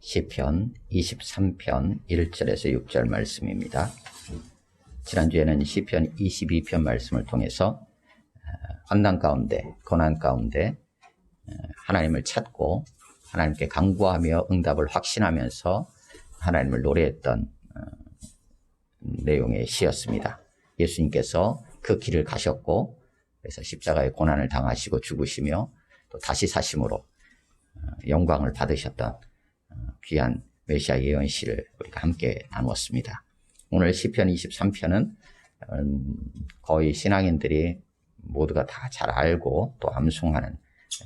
시편 23편 1절에서 6절 말씀입니다. 지난주에는 시편 22편 말씀을 통해서 어, 환난 가운데, 고난 가운데 어, 하나님을 찾고 하나님께 간구하며 응답을 확신하면서 하나님을 노래했던 어, 내용의 시였습니다. 예수님께서 그 길을 가셨고 그래서 십자가의 고난을 당하시고 죽으시며 또 다시 사심으로 영광을 받으셨던 귀한 메시아 예언시를 우리가 함께 나누었습니다. 오늘 시편 23편은 음, 거의 신앙인들이 모두가 다 잘 알고 또 암송하는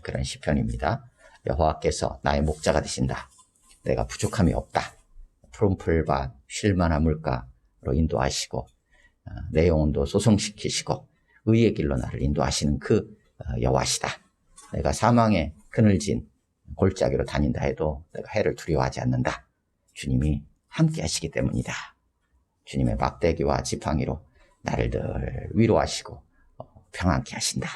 그런 시편입니다. 여호와께서 나의 목자가 되신다. 내가 부족함이 없다. 푸른 풀밭 쉴만한 물가로 인도하시고 어, 내 영혼도 소성시키시고 의의 길로 나를 인도하시는 그 어, 여호와시다. 내가 사망의 그늘진 골짜기로 다닌다 해도 내가 해를 두려워하지 않는다. 주님이 함께 하시기 때문이다. 주님의 막대기와 지팡이로 나를 늘 위로하시고 어, 평안케 하신다.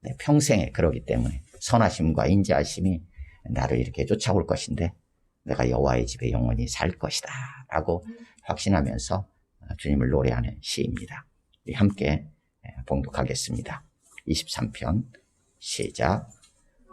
내 평생에 그러기 때문에 선하심과 인자하심이 나를 이렇게 쫓아올 것인데 내가 여호와의 집에 영원히 살 것이다. 라고 확신하면서 어, 주님을 노래하는 시입니다. 함께 봉독하겠습니다. 23편 시작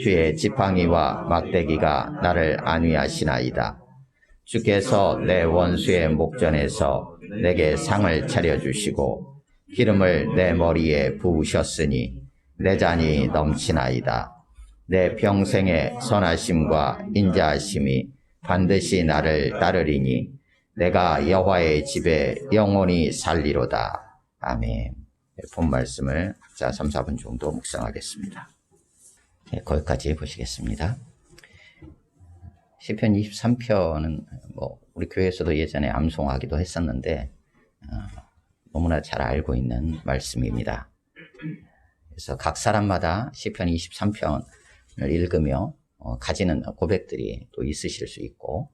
주의 지팡이와 막대기가 나를 안위하시나이다. 주께서 내 원수의 목전에서 내게 상을 차려주시고 기름을 내 머리에 부으셨으니 내 잔이 넘치나이다. 내 평생의 선하심과 인자하심이 반드시 나를 따르리니 내가 여호와의 집에 영원히 살리로다. 아멘. 본 말씀을 자 3, 4분 정도 묵상하겠습니다. 네, 거기까지 보시겠습니다. 시편 23편은 뭐 우리 교회에서도 예전에 암송하기도 했었는데 어, 너무나 잘 알고 있는 말씀입니다. 그래서 각 사람마다 시편 23편을 읽으며 어, 가지는 고백들이 또 있으실 수 있고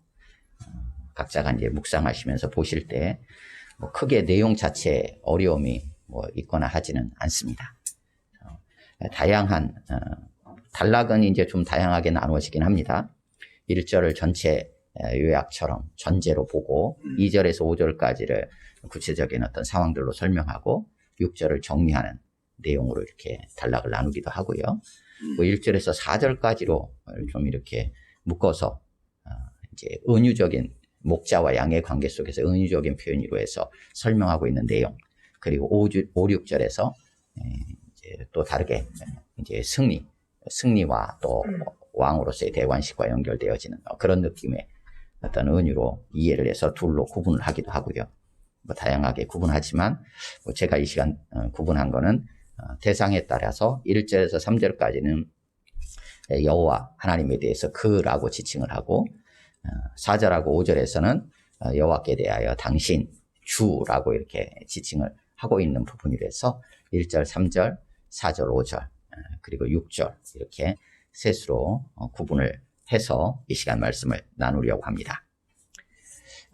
어, 각자가 이제 묵상하시면서 보실 때 뭐 크게 내용 자체에 어려움이 뭐 있거나 하지는 않습니다. 어, 다양한 어, 단락은 이제 좀 다양하게 나누어지긴 합니다. 1절을 전체 요약처럼 전제로 보고 2절에서 5절까지를 구체적인 어떤 상황들로 설명하고 6절을 정리하는 내용으로 이렇게 단락을 나누기도 하고요. 뭐 1절에서 4절까지로 좀 이렇게 묶어서 어, 이제 은유적인 목자와 양의 관계 속에서 은유적인 표현으로 해서 설명하고 있는 내용. 그리고 5, 5 6절에서 이제 또 다르게 이제 승리, 승리와 또 왕으로서의 대관식과 연결되어지는 그런 느낌의 어떤 은유로 이해를 해서 둘로 구분을 하기도 하고요. 뭐 다양하게 구분하지만 뭐 제가 이 시간 어, 구분한 거는 어, 대상에 따라서 1절에서 3절까지는 여호와 하나님에 대해서 그라고 지칭을 하고 4절하고 어, 5절에서는 여호와께 대하여 당신 주라고 이렇게 지칭을 하고 있는 부분이라서 1절, 3절, 4절, 5절 그리고 6절 이렇게 셋으로 구분을 해서 이 시간 말씀을 나누려고 합니다.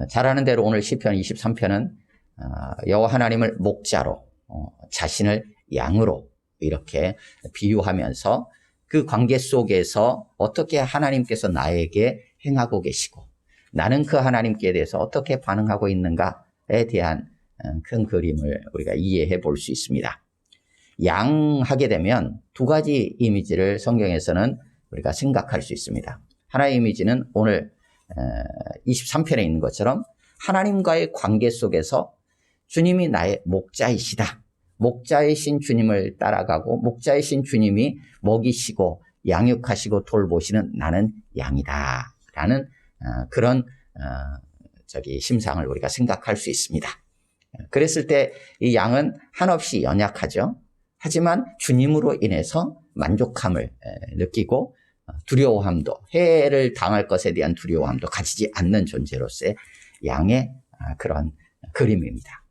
잘 아는 대로 오늘 시편 23편은 어, 여호와 하나님을 목자로 어, 자신을 양으로 이렇게 비유하면서 그 관계 속에서 어떻게 하나님께서 나에게 행하고 계시고 나는 그 하나님께 대해서 어떻게 반응하고 있는가에 대한 어, 큰 그림을 우리가 이해해 볼 수 있습니다. 양 하게 되면 두 가지 이미지를 성경에서는 우리가 생각할 수 있습니다. 하나의 이미지는 오늘 23편에 있는 것처럼 하나님과의 관계 속에서 주님이 나의 목자이시다. 목자이신 주님을 따라가고 목자이신 주님이 먹이시고 양육하시고 돌보시는 나는 양이다. 라는 어, 그런 어, 저기 심상을 우리가 생각할 수 있습니다. 그랬을 때 이 양은 한없이 연약하죠. 하지만 주님으로 인해서 만족함을 느끼고 두려워함도 해를 당할 것에 대한 두려워함도 가지지 않는 존재로서의 양의 아, 그런 그림입니다.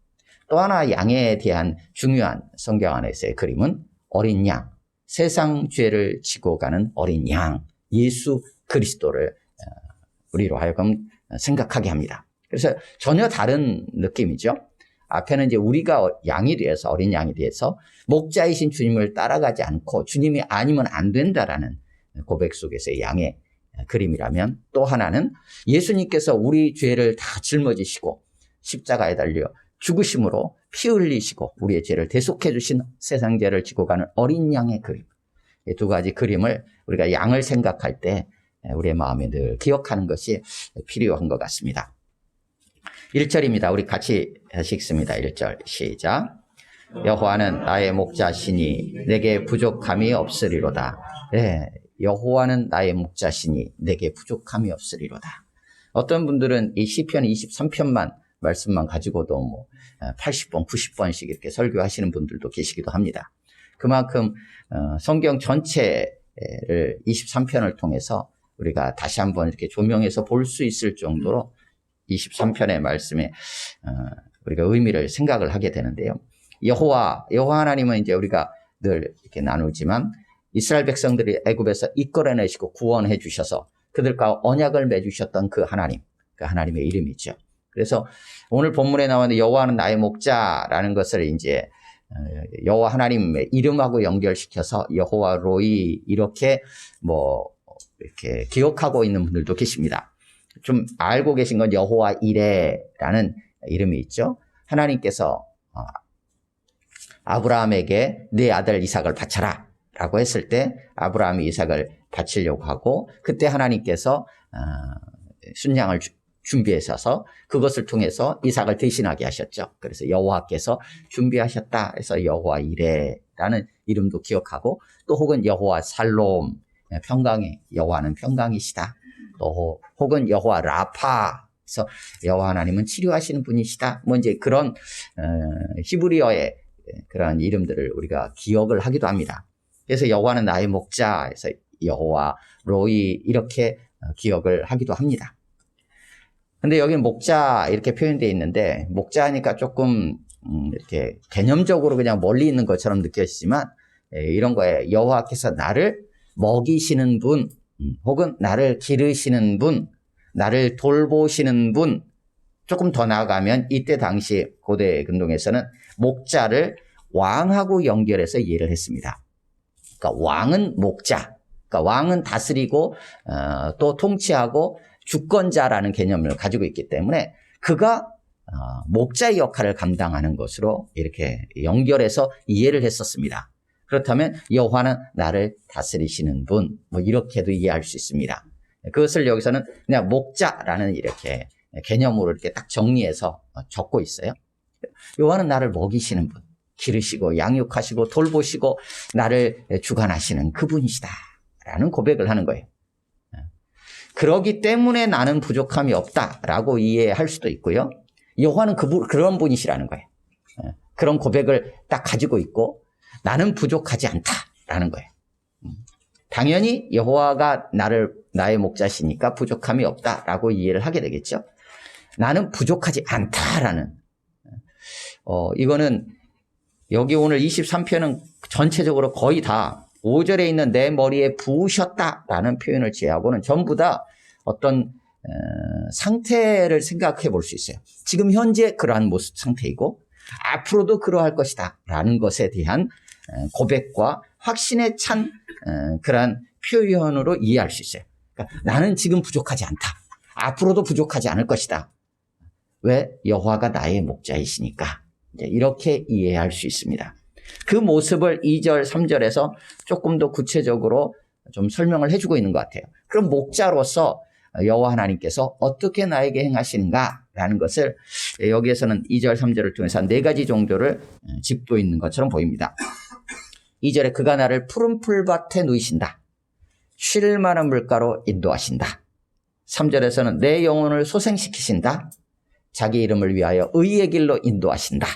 또 하나 양에 대한 중요한 성경 안에서의 그림은 어린 양, 세상 죄를 지고 가는 어린 양, 예수 그리스도를 어, 우리로 하여금 생각하게 합니다. 그래서 전혀 다른 느낌이죠. 앞에는 이제 우리가 양이 되어서 어린 양이 되어서 목자이신 주님을 따라가지 않고 주님이 아니면 안 된다라는 고백 속에서의 양의 그림이라면 또 하나는 예수님께서 우리 죄를 다 짊어지시고 십자가에 달려 죽으심으로 피 흘리시고 우리의 죄를 대속해 주신 세상 죄를 지고 가는 어린 양의 그림. 이 두 가지 그림을 우리가 양을 생각할 때 우리의 마음에 늘 기억하는 것이 필요한 것 같습니다. 1절입니다. 우리 같이 읽습니다. 1절 시작. 여호와는 나의 목자시니 내게 부족함이 없으리로다. 네, 여호와는 나의 목자시니 내게 부족함이 없으리로다. 어떤 분들은 이 시편 23편만 말씀만 가지고도 뭐 80번, 90번씩 이렇게 설교하시는 분들도 계시기도 합니다. 그만큼 어, 성경 전체를 23편을 통해서 우리가 다시 한번 이렇게 조명해서 볼 수 있을 정도로 23편의 말씀에 어, 우리가 의미를 생각을 하게 되는데요. 여호와 여호와 하나님은 이제 우리가 늘 이렇게 나누지만 이스라엘 백성들이 애굽에서 이끌어내시고 구원해 주셔서 그들과 언약을 맺으셨던 그 하나님, 그 하나님의 이름이죠. 그래서 오늘 본문에 나오는 여호와는 나의 목자라는 것을 이제 어, 여호와 하나님의 이름하고 연결시켜서 여호와 로이 이렇게 뭐 이렇게 기억하고 있는 분들도 계십니다. 좀 알고 계신 건 여호와 이레라는 이름이 있죠. 하나님께서 어, 아브라함에게 내 아들 이삭을 바쳐라 라고 했을 때 아브라함이 이삭을 바치려고 하고 그때 하나님께서 어, 순양을 준비하셔서 그것을 통해서 이삭을 대신하게 하셨죠. 그래서 여호와께서 준비하셨다 해서 여호와 이레라는 이름도 기억하고 또 혹은 여호와 살롬 평강의 여호와는 평강이시다. 또 혹은 여호와 라파 그래서 여호와 하나님은 치료하시는 분이시다. 뭐 이제 그런 어, 히브리어의 그런 이름들을 우리가 기억을 하기도 합니다. 그래서 여호와는 나의 목자에서 여호와 로이 이렇게 어, 기억을 하기도 합니다. 근데 여기 목자 이렇게 표현되어 있는데 목자니까 조금 음, 이렇게 개념적으로 그냥 멀리 있는 것처럼 느껴지지만 예, 이런 거에 여호와께서 나를 먹이시는 분 음, 혹은 나를 기르시는 분 나를 돌보시는 분 조금 더 나아가면 이때 당시 고대 근동에서는 목자를 왕하고 연결해서 이해를 했습니다. 그러니까 왕은 목자, 그러니까 왕은 다스리고 어, 또 통치하고 주권자라는 개념을 가지고 있기 때문에 그가 어, 목자의 역할을 감당하는 것으로 이렇게 연결해서 이해를 했었습니다. 그렇다면 여호와는 나를 다스리시는 분, 뭐 이렇게도 이해할 수 있습니다. 그것을 여기서는 그냥 목자라는 이렇게 개념으로 이렇게 딱 정리해서 적고 있어요. 여호와는 나를 먹이시는 분, 기르시고 양육하시고 돌보시고 나를 주관하시는 그분이시다라는 고백을 하는 거예요. 그러기 때문에 나는 부족함이 없다라고 이해할 수도 있고요. 여호와는 그 그런 분이시라는 거예요. 그런 고백을 딱 가지고 있고 나는 부족하지 않다라는 거예요. 당연히 여호와가 나를 나의 목자시니까 부족함이 없다라고 이해를 하게 되겠죠. 나는 부족하지 않다라는 어 이거는 여기 오늘 23편은 전체적으로 거의 다 5절에 있는 내 머리에 부으셨다라는 표현을 제하고는 전부 다 어떤 어, 상태를 생각해 볼 수 있어요. 지금 현재 그러한 모습 상태이고 앞으로도 그러할 것이다라는 것에 대한 어, 고백과 확신에 찬 어, 그러한 표현으로 이해할 수 있어요. 그러니까 나는 지금 부족하지 않다. 앞으로도 부족하지 않을 것이다. 왜 여호와가 나의 목자이시니까 이렇게 이해할 수 있습니다. 그 모습을 2절, 3절에서 조금 더 구체적으로 좀 설명을 해주고 있는 것 같아요. 그럼 목자로서 여호와 하나님께서 어떻게 나에게 행하시는가라는 것을 여기에서는 2절, 3절을 통해서 네 가지 정도를 짚고 있는 것처럼 보입니다. 2절에 그가 나를 푸른 풀밭에 누이신다. 쉴 만한 물가로 인도하신다. 3절에서는 내 영혼을 소생시키신다. 자기 이름을 위하여 의의 길로 인도하신다.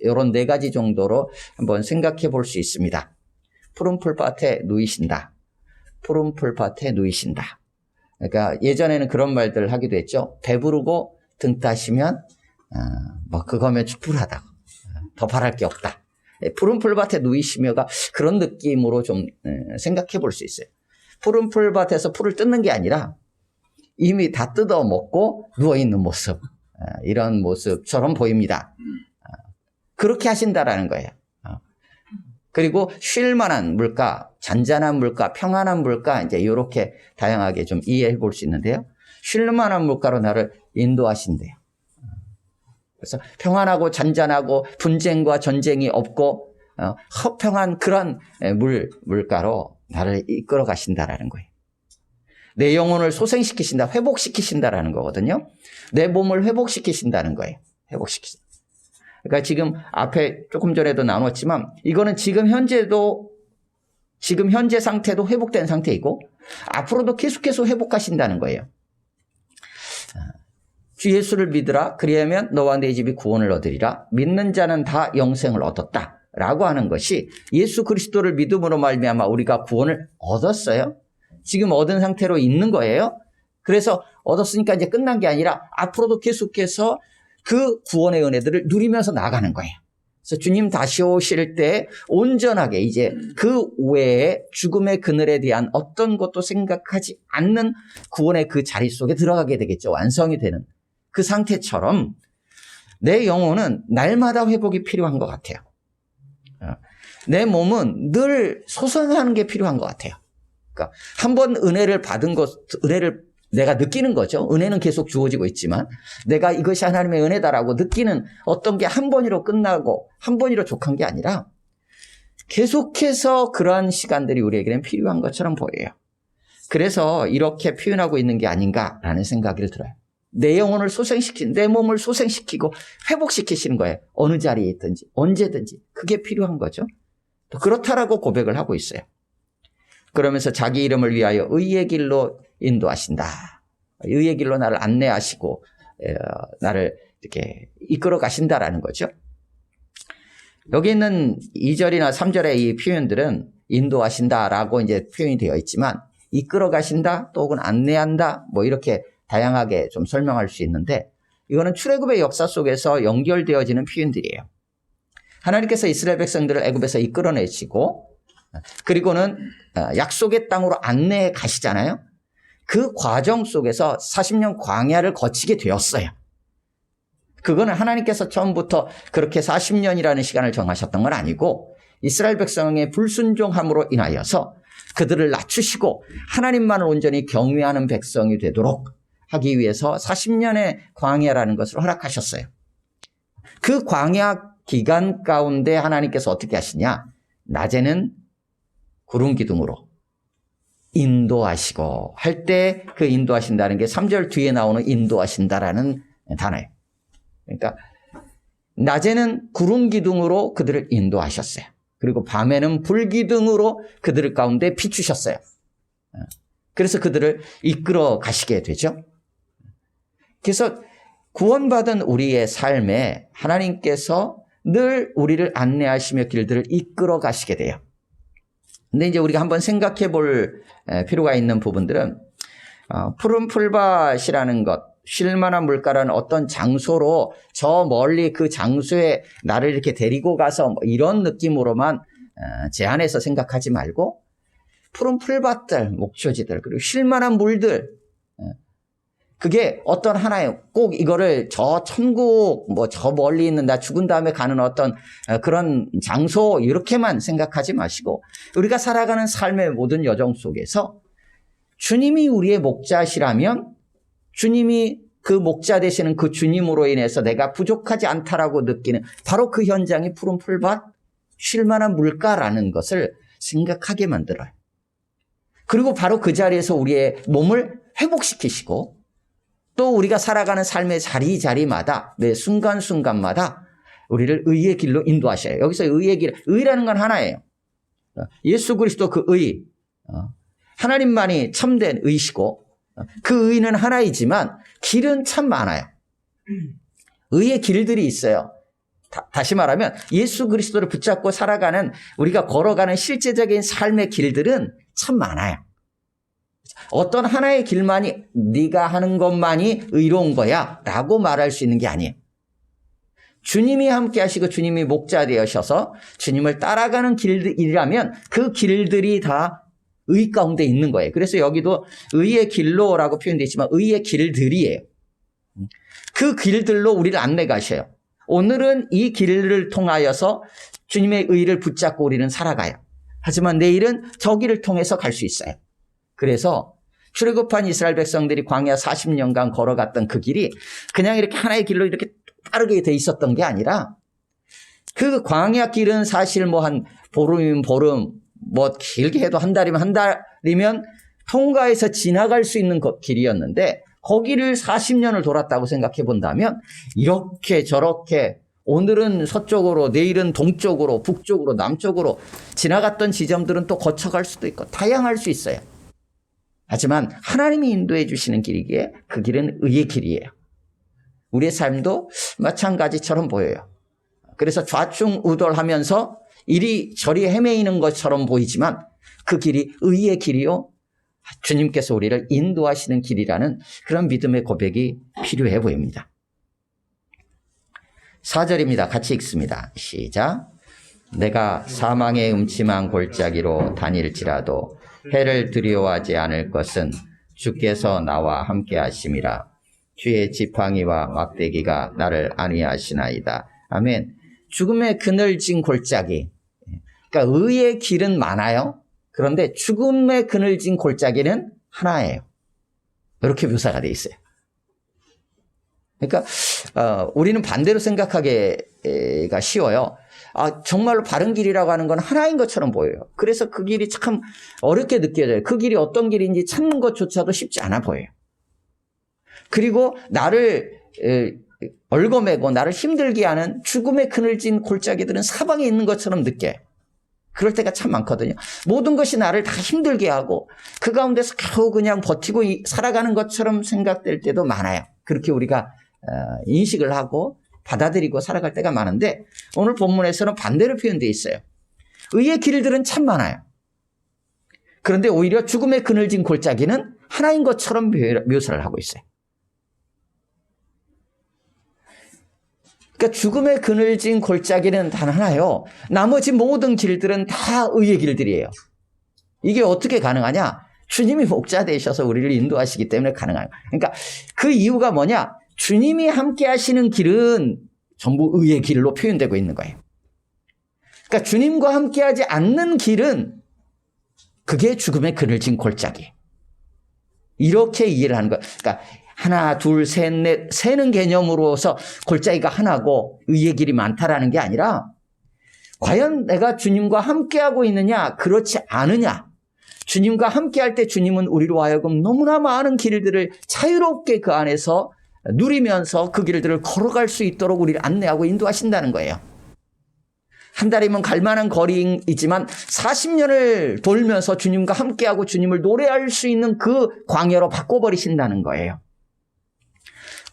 이런 네 가지 정도로 한번 생각해 볼 수 있습니다. 푸른 풀밭에 누이신다. 푸른 풀밭에 누이신다. 그러니까 예전에는 그런 말들을 하기도 했죠. 배부르고 등 따시면 어, 뭐 그거면 충분하다고 어, 더 바랄 게 없다. 예, 푸른 풀밭에 누이시며가 그런 느낌으로 좀 예, 생각해 볼 수 있어요. 푸른 풀밭에서 풀을 뜯는 게 아니라 이미 다 뜯어 먹고 누워 있는 모습 어, 이런 모습처럼 보입니다. 어, 그렇게 하신다라는 거예요. 어. 그리고 쉴 만한 물가, 잔잔한 물가, 평안한 물가 이제 이렇게 다양하게 좀 이해해 볼 수 있는데요. 쉴 만한 물가로 나를 인도하신대요. 그래서 평안하고 잔잔하고 분쟁과 전쟁이 없고 어, 허평한 그런 에, 물 물가로 나를 이끌어 가신다라는 거예요. 내 영혼을 소생시키신다, 회복시키신다라는 거거든요. 내 몸을 회복시키신다는 거예요. 회복시키신다. 그러니까 지금 앞에 조금 전에도 나눴지만 이거는 지금 현재도 지금 현재 상태도 회복된 상태이고 앞으로도 계속해서 회복하신다는 거예요. 주 예수를 믿으라. 그리하면 너와 내 집이 구원을 얻으리라. 믿는 자는 다 영생을 얻었다. 라고 하는 것이 예수 그리스도를 믿음으로 말미암아 우리가 구원을 얻었어요. 지금 얻은 상태로 있는 거예요. 그래서 얻었으니까 이제 끝난 게 아니라 앞으로도 계속해서 그 구원의 은혜들을 누리면서 나가는 거예요. 그래서 주님 다시 오실 때 온전하게 이제 그 외에 죽음의 그늘에 대한 어떤 것도 생각하지 않는 구원의 그 자리 속에 들어가게 되겠죠. 완성이 되는 그 상태처럼 내 영혼은 날마다 회복이 필요한 것 같아요. 어, 내 몸은 늘 소생하는 게 필요한 것 같아요. 그러니까 한 번 은혜를 받은 것, 은혜를 내가 느끼는 거죠. 은혜는 계속 주어지고 있지만 내가 이것이 하나님의 은혜다라고 느끼는 어떤 게 한 번으로 끝나고 한 번으로 족한 게 아니라 계속해서 그러한 시간들이 우리에게는 필요한 것처럼 보여요. 그래서 이렇게 표현하고 있는 게 아닌가라는 생각이 들어요. 내 영혼을 소생시킨, 내 몸을 소생시키고 회복시키시는 거예요. 어느 자리에 있든지, 언제든지. 그게 필요한 거죠. 또 그렇다라고 고백을 하고 있어요. 그러면서 자기 이름을 위하여 의의 길로 인도하신다. 의의 길로 나를 안내하시고, 에, 나를 이렇게 이끌어 가신다라는 거죠. 여기 있는 2절이나 3절의 이 표현들은 인도하신다라고 이제 표현이 되어 있지만, 이끌어 가신다, 또 혹은 안내한다, 뭐 이렇게 다양하게 좀 설명할 수 있는데 이거는 출애굽의 역사 속에서 연결되어지는 표현들이에요. 하나님께서 이스라엘 백성들을 애굽에서 이끌어내시고 그리고는 약속의 땅으로 안내해 가시잖아요. 그 과정 속에서 40년 광야를 거치게 되었어요. 그거는 하나님께서 처음부터 그렇게 40년이라는 시간을 정하셨던 건 아니고 이스라엘 백성의 불순종함으로 인하여서 그들을 낮추시고 하나님만을 온전히 경외하는 백성이 되도록 하기 위해서 40년의 광야라는 것을 허락하셨어요. 그 광야 기간 가운데 하나님께서 어떻게 하시냐? 낮에는 구름 기둥으로 인도하시고 할 때 그 인도하신다는 게 3절 뒤에 나오는 인도하신다라는 단어예요. 그러니까 낮에는 구름 기둥으로 그들을 인도하셨어요. 그리고 밤에는 불 기둥으로 그들 가운데 비추셨어요. 그래서 그들을 이끌어 가시게 되죠. 그래서 구원받은 우리의 삶에 하나님께서 늘 우리를 안내하시며 길들을 이끌어 가시게 돼요. 근데 이제 우리가 한번 생각해 볼 필요가 있는 부분들은 어, 푸른 풀밭이라는 것, 쉴만한 물가라는 어떤 장소로 저 멀리 그 장소에 나를 이렇게 데리고 가서 뭐 이런 느낌으로만 어, 제한해서 생각하지 말고 푸른 풀밭들, 목초지들, 그리고 쉴만한 물들, 그게 어떤 하나의 꼭 이거를 저 천국 뭐 저 멀리 있는 나 죽은 다음에 가는 어떤 그런 장소 이렇게만 생각하지 마시고 우리가 살아가는 삶의 모든 여정 속에서 주님이 우리의 목자시라면 주님이 그 목자 되시는 그 주님으로 인해서 내가 부족하지 않다라고 느끼는 바로 그 현장이 푸른 풀밭 쉴만한 물가라는 것을 생각하게 만들어요. 그리고 바로 그 자리에서 우리의 몸을 회복시키시고 또 우리가 살아가는 삶의 자리 자리마다 매 순간순간마다 우리를 의의 길로 인도하셔요. 여기서 의의 길, 의라는 건 하나예요. 예수 그리스도 그 의, 어, 하나님만이 참된 의시고 그 의는 하나이지만 길은 참 많아요. 의의 길들이 있어요. 다, 시 말하면 예수 그리스도를 붙잡고 살아가는 우리가 걸어가는 실제적인 삶의 길들은 참 많아요. 어떤 하나의 길만이 네가 하는 것만이 의로운 거야 라고 말할 수 있는 게 아니에요. 주님이 함께 하시고 주님이 목자 되셔서 주님을 따라가는 길이라면 그 길들이 다 의 가운데 있는 거예요. 그래서 여기도 의의 길로라고 표현되어 있지만 의의 길들이에요. 그 길들로 우리를 안내 가셔요. 오늘은 이 길을 통하여서 주님의 의를 붙잡고 우리는 살아가요. 하지만 내일은 저 길을 통해서 갈 수 있어요. 그래서 출애굽한 이스라엘 백성들이 광야 40년간 걸어갔던 그 길이 그냥 이렇게 하나의 길로 이렇게 빠르게 돼 있었던 게 아니라 그 광야 길은 사실 뭐 한 보름이면 보름, 뭐 길게 해도 한 달이면 한 달이면 통과해서 지나갈 수 있는 그 길이었는데 거기를 40년을 돌았다고 생각해 본다면 이렇게 저렇게 오늘은 서쪽으로 내일은 동쪽으로 북쪽으로 남쪽으로 지나갔던 지점들은 또 거쳐갈 수도 있고 다양할 수 있어요. 하지만 하나님이 인도해 주시는 길이기에 그 길은 의의 길이에요. 우리의 삶도 마찬가지처럼 보여요. 그래서 좌충우돌하면서 이리 저리 헤매이는 것처럼 보이지만 그 길이 의의 길이요. 주님께서 우리를 인도하시는 길이라는 그런 믿음의 고백이 필요해 보입니다. 4절입니다. 같이 읽습니다. 시작. 내가 사망의 음침한 골짜기로 다닐지라도 해를 두려워하지 않을 것은 주께서 나와 함께 하심이라. 주의 지팡이와 막대기가 나를 안위하시나이다. 아멘. 죽음의 그늘진 골짜기. 그러니까 의의 길은 많아요. 그런데 죽음의 그늘진 골짜기는 하나예요. 이렇게 묘사가 돼 있어요. 그러니까 어, 우리는 반대로 생각하기가 쉬워요. 아, 정말로 바른 길이라고 하는 건 하나인 것처럼 보여요. 그래서 그 길이 참 어렵게 느껴져요. 그 길이 어떤 길인지 찾는 것조차도 쉽지 않아 보여요. 그리고 나를 에, 얼거매고 나를 힘들게 하는 죽음의 그늘진 골짜기들은 사방에 있는 것처럼 느껴요. 그럴 때가 참 많거든요. 모든 것이 나를 다 힘들게 하고 그 가운데서 겨우 그냥 버티고 살아가는 것처럼 생각될 때도 많아요. 그렇게 우리가 어, 인식을 하고 받아들이고 살아갈 때가 많은데 오늘 본문에서는 반대로 표현되어 있어요. 의의 길들은 참 많아요. 그런데 오히려 죽음의 그늘진 골짜기는 하나인 것처럼 묘사를 하고 있어요. 그러니까 죽음의 그늘진 골짜기는 단 하나요. 나머지 모든 길들은 다 의의 길들이에요. 이게 어떻게 가능하냐? 주님이 목자 되셔서 우리를 인도하시기 때문에 가능한 거예요. 그러니까 그 이유가 뭐냐? 주님이 함께 하시는 길은 전부 의의 길로 표현되고 있는 거예요. 그러니까 주님과 함께 하지 않는 길은 그게 죽음의 그늘 진 골짜기. 이렇게 이해를 하는 거예요. 그러니까 하나, 둘, 셋, 넷, 세는 개념으로서 골짜기가 하나고 의의 길이 많다라는 게 아니라 과연 내가 주님과 함께하고 있느냐, 그렇지 않으냐. 주님과 함께할 때 주님은 우리로 하여금 너무나 많은 길들을 자유롭게 그 안에서 누리면서 그 길들을 걸어갈 수 있도록 우리를 안내하고 인도하신다는 거예요. 한 달이면 갈 만한 거리이지만 40년을 돌면서 주님과 함께하고 주님을 노래할 수 있는 그 광야로 바꿔버리신다는 거예요.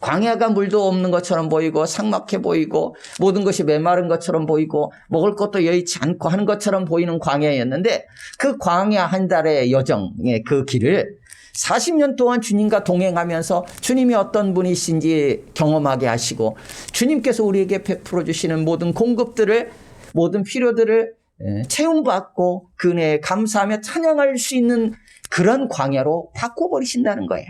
광야가 물도 없는 것처럼 보이고 삭막해 보이고 모든 것이 메마른 것처럼 보이고 먹을 것도 여의치 않고 하는 것처럼 보이는 광야였는데 그 광야 한 달의 여정의 그 길을 40년 동안 주님과 동행하면서 주님이 어떤 분이신지 경험하게 하시고 주님께서 우리에게 베풀어 주시는 모든 공급들을 모든 필요들을 채움받고 그네에 감사하며 찬양할 수 있는 그런 광야로 바꿔버리신다는 거예요.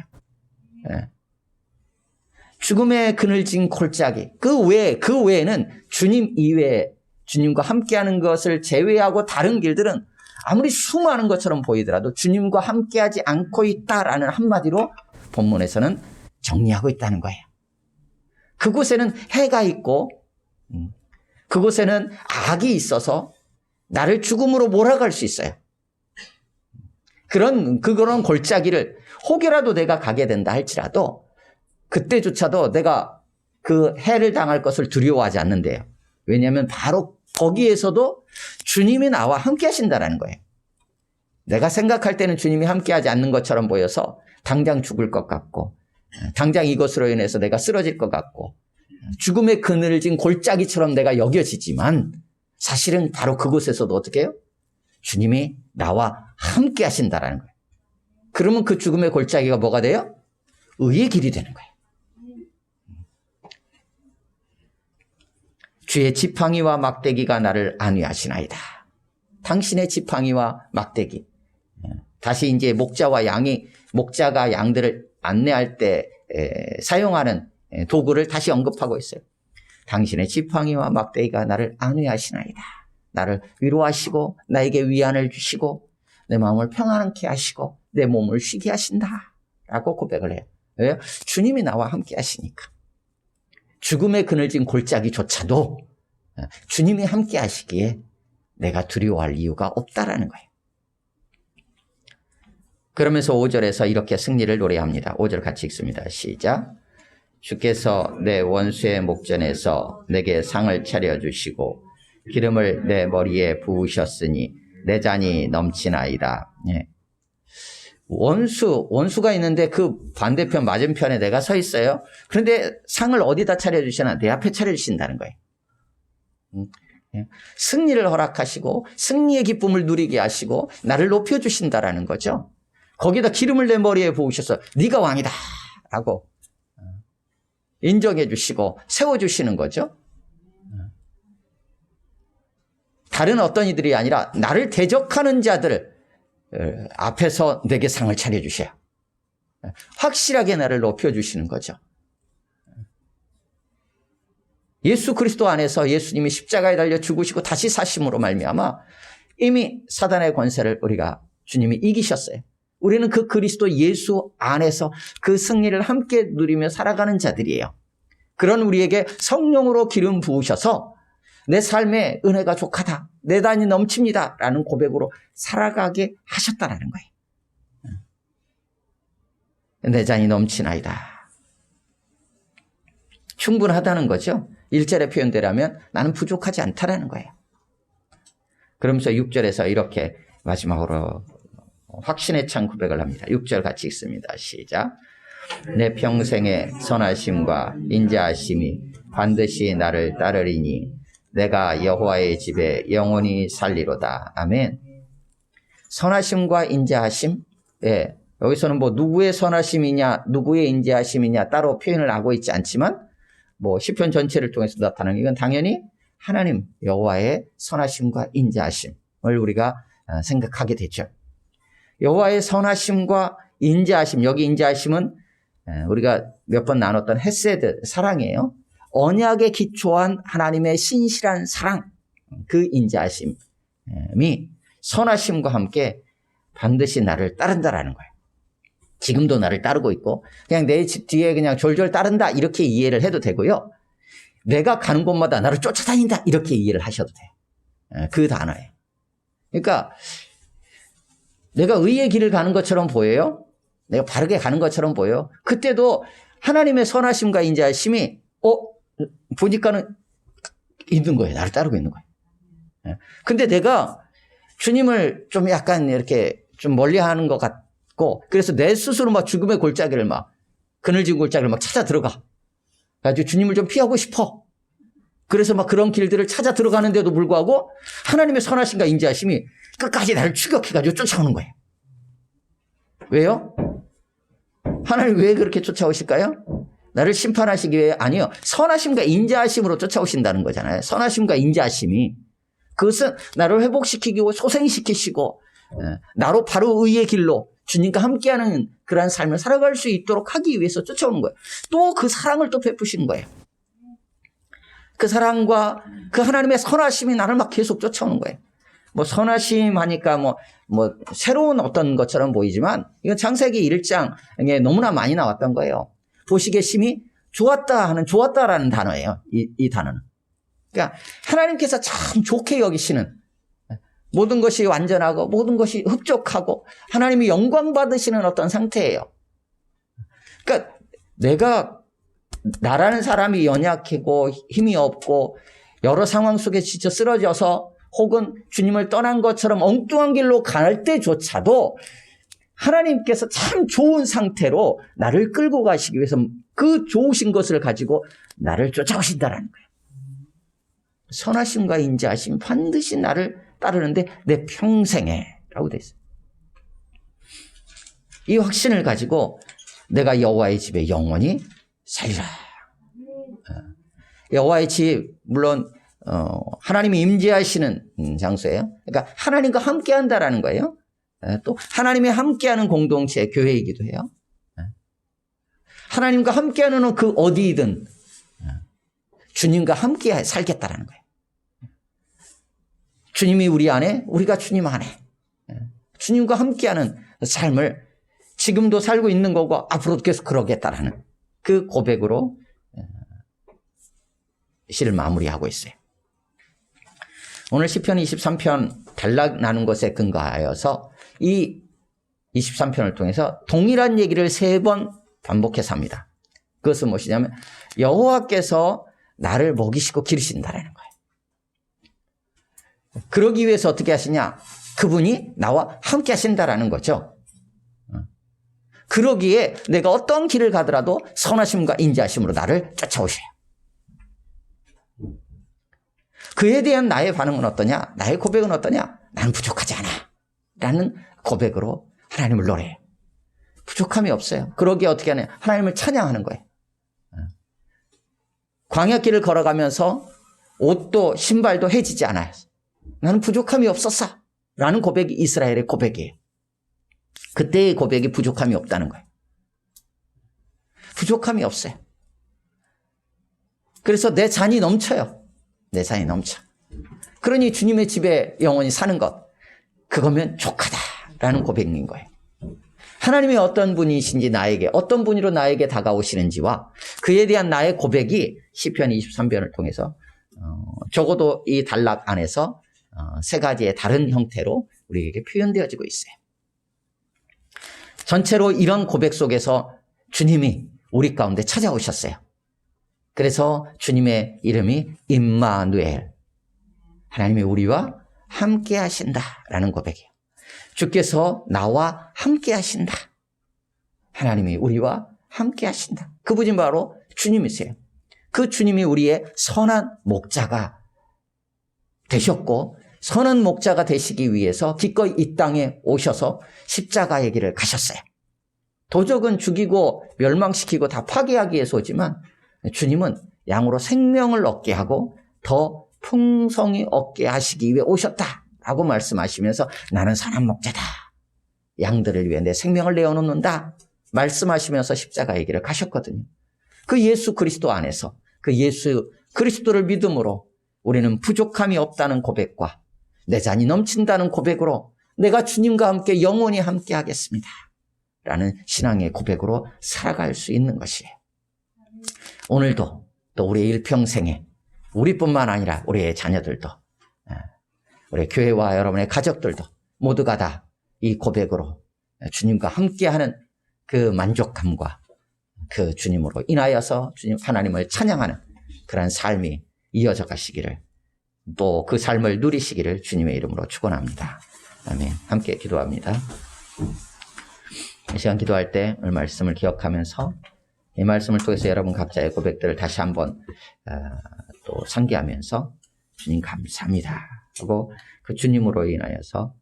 죽음의 그늘진 골짜기. 그 외에, 그 외에는 주님 이외에 주님과 함께하는 것을 제외하고 다른 길들은 아무리 수많은 것처럼 보이더라도 주님과 함께하지 않고 있다라는 한마디로 본문에서는 정리하고 있다는 거예요. 그곳에는 해가 있고, 음, 그곳에는 악이 있어서 나를 죽음으로 몰아갈 수 있어요. 그런, 그런 골짜기를 혹여라도 내가 가게 된다 할지라도 그때조차도 내가 그 해를 당할 것을 두려워하지 않는데요. 왜냐하면 바로 거기에서도 주님이 나와 함께 하신다라는 거예요. 내가 생각할 때는 주님이 함께 하지 않는 것처럼 보여서 당장 죽을 것 같고, 당장 이것으로 인해서 내가 쓰러질 것 같고, 죽음의 그늘진 골짜기처럼 내가 여겨지지만, 사실은 바로 그곳에서도 어떻게 해요? 주님이 나와 함께 하신다라는 거예요. 그러면 그 죽음의 골짜기가 뭐가 돼요? 의의 길이 되는 거예요. 주의 지팡이와 막대기가 나를 안위하시나이다. 당신의 지팡이와 막대기. 다시 이제 목자와 양이 목자가 양들을 안내할 때 에, 사용하는 에, 도구를 다시 언급하고 있어요. 당신의 지팡이와 막대기가 나를 안위하시나이다. 나를 위로하시고 나에게 위안을 주시고 내 마음을 평안케 하시고 내 몸을 쉬게 하신다. 라고 고백을 해요. 왜요? 주님이 나와 함께 하시니까. 죽음의 그늘진 골짜기조차도 주님이 함께 하시기에 내가 두려워할 이유가 없다라는 거예요. 그러면서 5절에서 이렇게 승리를 노래합니다. 5절 같이 읽습니다. 시작. 주께서 내 원수의 목전에서 내게 상을 차려주시고 기름을 내 머리에 부으셨으니 내 잔이 넘치나이다. 예. 원수, 원수가 있는데 그 반대편 맞은편에 내가 서 있어요. 그런데 상을 어디다 차려주시나? 내 앞에 차려주신다는 거예요. 음, 예. 승리를 허락하시고 승리의 기쁨을 누리게 하시고 나를 높여주신다라는 거죠. 거기다 기름을 내 머리에 부으셔서 네가 왕이다 라고 인정해 주시고 세워 주시는 거죠. 다른 어떤 이들이 아니라 나를 대적하는 자들 앞에서 내게 상을 차려 주셔요. 확실하게 나를 높여 주시는 거죠. 예수 그리스도 안에서 예수님이 십자가에 달려 죽으시고 다시 사심으로 말미암아 이미 사단의 권세를 우리가 주님이 이기셨어요. 우리는 그 그리스도 예수 안에서 그 승리를 함께 누리며 살아가는 자들이에요. 그런 우리에게 성령으로 기름 부으셔서 내 삶에 은혜가 족하다. 내 단이 넘칩니다. 라는 고백으로 살아가게 하셨다라는 거예요. 내 잔이 넘치나이다. 충분하다는 거죠. 1절의 표현대로하면 나는 부족하지 않다라는 거예요. 그러면서 6절에서 이렇게 마지막으로 확신에 찬 고백을 합니다. 6절 같이 읽습니다. 시작. 내 평생의 선하심과 인자하심이 반드시 나를 따르리니 내가 여호와의 집에 영원히 살리로다. 아멘. 선하심과 인자하심. 예. 여기서는 뭐 누구의 선하심이냐, 누구의 인자하심이냐 따로 표현을 하고 있지 않지만 뭐 시편 전체를 통해서 나타나는 이건 당연히 하나님 여호와의 선하심과 인자하심을 우리가 생각하게 되죠. 여호와의 선하심과 인자하심 여기 인자하심은 우리가 몇 번 나눴던 헤세드 사랑이에요. 언약에 기초한 하나님의 신실한 사랑 그 인자하심이 선하심과 함께 반드시 나를 따른다라는 거예요. 지금도 나를 따르고 있고 그냥 내 집 뒤에 그냥 졸졸 따른다 이렇게 이해를 해도 되고요. 내가 가는 곳마다 나를 쫓아다닌다 이렇게 이해를 하셔도 돼요. 그 단어예요. 그러니까 내가 의의 길을 가는 것처럼 보여요? 내가 바르게 가는 것처럼 보여요? 그때도 하나님의 선하심과 인자하심이 어? 보니까는 있는 거예요. 나를 따르고 있는 거예요. 예. 근데 내가 주님을 좀 약간 이렇게 좀 멀리 하는 것 같고 그래서 내 스스로 막 죽음의 골짜기를 막 그늘진 골짜기를 막 찾아 들어가. 가지고 주님을 좀 피하고 싶어. 그래서 막 그런 길들을 찾아 들어가는데도 불구하고 하나님의 선하심과 인자하심이 끝까지 나를 추격해가지고 쫓아오는 거예요. 왜요? 하나님 왜 그렇게 쫓아오실까요? 나를 심판하시기 위해 아니요. 선하심과 인자하심으로 쫓아오신다는 거잖아요. 선하심과 인자하심이 그것은 나를 회복시키고 소생시키시고 예, 나로 바로 의의 길로 주님과 함께하는 그러한 삶을 살아갈 수 있도록 하기 위해서 쫓아오는 거예요. 또 그 사랑을 또 베푸시는 거예요. 그 사랑과 그 하나님의 선하심이 나를 막 계속 쫓아오는 거예요. 뭐 선하심 하니까 뭐, 뭐 새로운 어떤 것처럼 보이지만 이건 창세기 1장에 너무나 많이 나왔던 거예요. 보시기에 심이 좋았다 하는 좋았다라는 단어예요. 이, 이 단어는. 그러니까 하나님께서 참 좋게 여기시는 모든 것이 완전하고 모든 것이 흡족하고 하나님이 영광 받으시는 어떤 상태예요. 그러니까 내가 나라는 사람이 연약하고 힘이 없고 여러 상황 속에 지쳐 쓰러져서 혹은 주님을 떠난 것처럼 엉뚱한 길로 갈 때조차도 하나님께서 참 좋은 상태로 나를 끌고 가시기 위해서 그 좋으신 것을 가지고 나를 쫓아오신다라는 거예요. 선하심과 인자하심 반드시 나를 따르는데 내 평생에 라고 돼 있어요. 이 확신을 가지고 내가 여호와의 집에 영원히 살리라. 어, 여호와의 집 물론 어, 하나님이 임재하시는 음, 장소예요. 그러니까 하나님과 함께한다라는 거예요. 예, 또 하나님이 함께하는 공동체 교회이기도 해요. 예. 하나님과 함께하는 그 어디이든 예, 주님과 함께 살겠다라는 거예요. 주님이 우리 안에, 우리가 주님 안에. 예. 주님과 함께하는 삶을 지금도 살고 있는 거고 앞으로도 계속 그러겠다라는 그 고백으로 예, 시를 마무리하고 있어요. 오늘 시편 23편 단락 나눈 것에 근거하여서 이 23편을 통해서 동일한 얘기를 세 번 반복해서 합니다. 그것은 무엇이냐면 여호와께서 나를 먹이시고 기르신다라는 거예요. 그러기 위해서 어떻게 하시냐? 그분이 나와 함께 하신다라는 거죠. 그러기에 내가 어떤 길을 가더라도 선하심과 인자하심으로 나를 쫓아오셔요. 그에 대한 나의 반응은 어떠냐? 나의 고백은 어떠냐? 나는 부족하지 않아. 라는 고백으로 하나님을 노래해요. 부족함이 없어요. 그러기에 어떻게 하냐? 하나님을 찬양하는 거예요. 광야길을 걸어가면서 옷도 신발도 해지지 않아요. 나는 부족함이 없었어. 라는 고백이 이스라엘의 고백이에요. 그때의 고백이 부족함이 없다는 거예요. 부족함이 없어요. 그래서 내 잔이 넘쳐요. 내 잔이 넘쳐. 그러니 주님의 집에 영원히 사는 것, 그거면 족하다라는 고백인 거예요. 하나님이 어떤 분이신지 나에게, 어떤 분으로 나에게 다가오시는지와 그에 대한 나의 고백이 시편 23편을 통해서 어, 적어도 이 단락 안에서 어, 세 가지의 다른 형태로 우리에게 표현되어지고 있어요. 전체로 이런 고백 속에서 주님이 우리 가운데 찾아오셨어요. 그래서 주님의 이름이 임마누엘. 하나님이 우리와 함께 하신다라는 고백이에요. 주께서 나와 함께 하신다. 하나님이 우리와 함께 하신다. 그분이 바로 주님이세요. 그 주님이 우리의 선한 목자가 되셨고 선한 목자가 되시기 위해서 기꺼이 이 땅에 오셔서 십자가의 길을 가셨어요. 도적은 죽이고 멸망시키고 다 파괴하기 위해서 오지만 주님은 양으로 생명을 얻게 하고 더 풍성히 얻게 하시기 위해 오셨다라고 말씀하시면서 나는 선한 목자다. 양들을 위해 내 생명을 내어놓는다. 말씀하시면서 십자가의 길을 가셨거든요. 그 예수 그리스도 안에서 그 예수 그리스도를 믿음으로 우리는 부족함이 없다는 고백과 내 잔이 넘친다는 고백으로 내가 주님과 함께 영원히 함께 하겠습니다. 라는 신앙의 고백으로 살아갈 수 있는 것이에요. 오늘도 또 우리 일평생에 우리뿐만 아니라 우리의 자녀들도 예, 우리 교회와 여러분의 가족들도 모두가 다 이 고백으로 주님과 함께하는 그 만족감과 그 주님으로 인하여서 주님 하나님을 찬양하는 그런 삶이 이어져 가시기를 또 그 삶을 누리시기를 주님의 이름으로 축원합니다. 아멘. 함께 기도합니다. 이 시간 기도할 때 오늘 말씀을 기억하면서 이 말씀을 통해서 여러분 각자의 고백들을 다시 한번 어, 또 상기하면서 주님 감사합니다 하고 그 주님으로 인하여서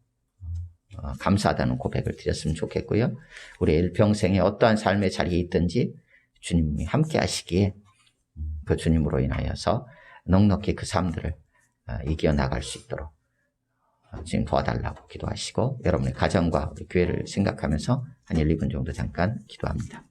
어, 감사하다는 고백을 드렸으면 좋겠고요. 우리 일평생에 어떠한 삶의 자리에 있든지 주님이 함께 하시기에 그 주님으로 인하여서 넉넉히 그 삶들을 어, 이겨 나갈 수 있도록 지금 도와달라고 기도하시고 여러분의 가정과 우리 교회를 생각하면서 한 1, 2분 정도 잠깐 기도합니다.